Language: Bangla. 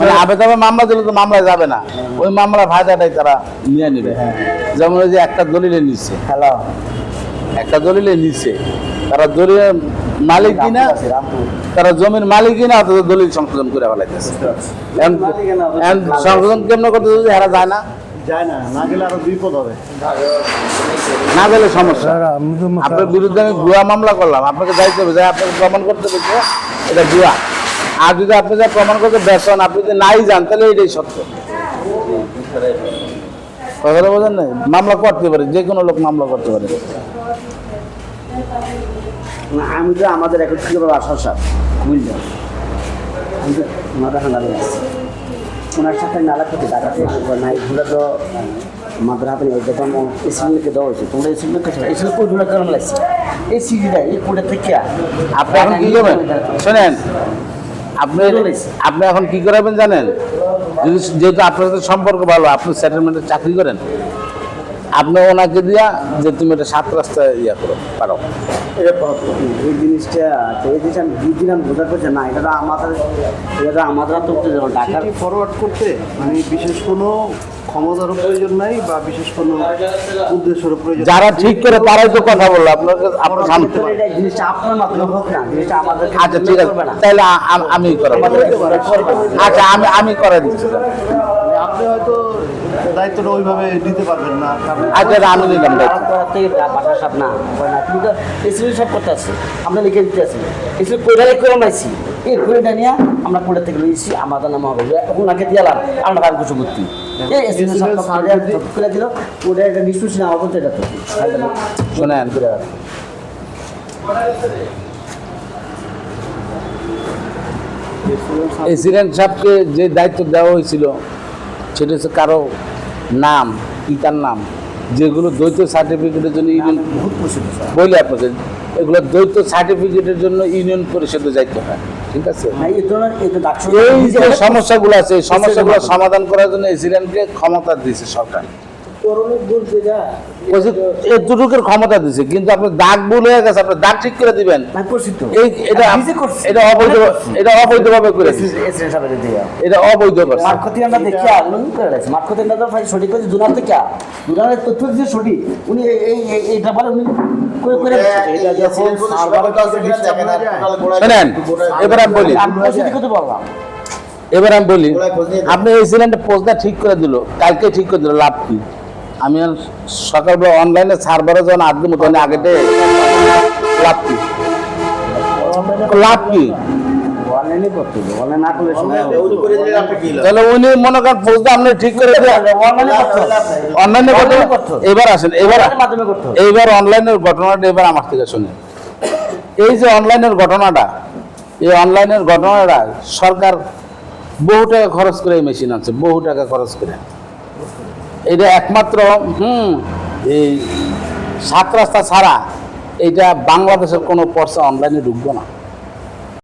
মানে আবেদনে মামলা দিলে তো মামলা যাবে না। ওই তারা নিয়ে নেবে। যেমন ওই যে একটা দলিলে নিচ্ছে হ্যালো। একটা দলিলে নিচ্ছে তারা দলিলের মালিক কিনা তারা জমির মালিক কিনা অথচ দলিল সংশোধন করে ফেলাইতেছে। সংশোধন কেমন করতে যদি হেরা যায় না? না গেলে আরও বিপদ হবে। না গেলে সমস্যা। আপনার বিরুদ্ধে আমি ভুয়া মামলা করলাম। আপনাকে দায়িত্ব হবে যে আপনাকে প্রমাণ করতে বলছে এটা ভুয়া আর যদি আপনি যা প্রমাণ করতে ব্যস্ত হন আপনি যদি নাই যান তাহলে এটাই সত্য। কথাটা বোঝেন নাই? মামলা করতে পারে যে কোনো লোক মামলা করতে পারে। আমি তো আমাদের এখন থেকে আসার সাথে বুঝলাম আমি তো মাথা ঠান্ডা লেগে আসছি ওনার সাথে নালা করতে টাকাতে নাই ঘুরে তো হাতে দেওয়া হয়েছে তোমরা কাছে কেমন লাগছে এই সিজিটা এই থেকে আপনি এখন কি করবেন? শোনেন আপনি আপনি এখন কি করাবেন জানেন? যদি যেহেতু আপনার সাথে সম্পর্ক ভালো আপনি সেটেলমেন্টে চাকরি করেন। আপনি ওনাকে দিয়া যে তুমি এটা সাত রাস্তায় ইয়া করো পারো এই জিনিসটা এই জিনিসটা আমি আমি বোঝা করছি না এটা আমাদের এটা আমাদের তো চিঠি ফরওয়ার্ড করতে মানে বিশেষ কোনো ক্ষমতারও প্রয়োজন নাই বা বিশেষ কোনো উদ্দেশ্যের প্রয়োজন যারা ঠিক করে তারাই তো কথা বলল আপনাকে আপনার সামনে জিনিসটা আপনার মাধ্যমে হোক না জিনিসটা আমাদের আচ্ছা ঠিক আছে। তাহলে আমি করাবো। আচ্ছা আমি আমি করে দিচ্ছি। আপনি হয়তো দায়িত্বটা ওইভাবে দিতে পারবেন না। আচ্ছা আমি নিলাম বাটার সাপ না তুমি তো এসিল সব করতে আমরা লিখে দিতে আসি এসিল করে লাইছি এই কোয়েডা নিয়ে আমরা কোয়েডা থেকে লইছি আমাদের নাম হবে। ওনাকে দিয়ালাম আমরা কাজ কিছু করতে এই এসিল সব করে দিল ওটা এটা নিশ্চয় না আমার এটা তো। শোনেন। এসিডেন্ট সাহেবকে যে দায়িত্ব দেওয়া হয়েছিল সেটা হচ্ছে কারও নাম পিতার নাম যেগুলো দ্বৈত সার্টিফিকেটের জন্য ইউনিয়ন বহুত আপনাদের এগুলো দ্বৈত সার্টিফিকেটের জন্য ইউনিয়ন পরিষদে যাইতে হয় ঠিক আছে? এই যে সমস্যাগুলো আছে এই সমস্যাগুলো সমাধান করার জন্য এসিডেন্টকে ক্ষমতা দিয়েছে সরকার। এতটুকুর ক্ষমতা দিছে কিন্তু আপনি দাগ ভুল হয়ে গেছে আপনি দাগ ঠিক করে দিবেন। না প্রসিদ্ধ এই এটা এটা অবৈধ এটা অবৈধভাবে করে দিছে। এসিল সাহেবের দিয়ে। এটা অবৈধ করছে। আমরা দেখি আগুন করে রাখছি মাঠ আমরা সঠিক করেছি দুনার থেকে। দুনারের তথ্য যে সঠিক। উনি এই এই এই- বলে উনি করে করে দিচ্ছে। এটা যখন সার্ভারে কাছে ডিস্টার্ব যায় শোনেন এবার আমি বলি। আমি প্রসিদ্ধ করতে বললাম। এবার আমি বলি আপনি এই সিলিন্ডার পোস্টটা ঠিক করে দিল কালকে ঠিক করে দিল লাভ কি? আমি সকালবেলা অনলাইনে সার্ভারে যখন আগে মতো আগেতে লাভ কি লাভ কি তাহলে উনি মনে করেন আপনি ঠিক করে অনলাইনে। এবার আসেন এবার এইবার অনলাইনের ঘটনাটা এবার আমার থেকে শুনে এই যে অনলাইনের ঘটনাটা এই অনলাইনের ঘটনাটা সরকার বহু টাকা খরচ করে এই মেশিন আনছে বহু টাকা খরচ করে। এটা একমাত্র হুম এই সাত রাস্তা ছাড়া এটা বাংলাদেশের কোনো পর্সা অনলাইনে ঢুকবো না।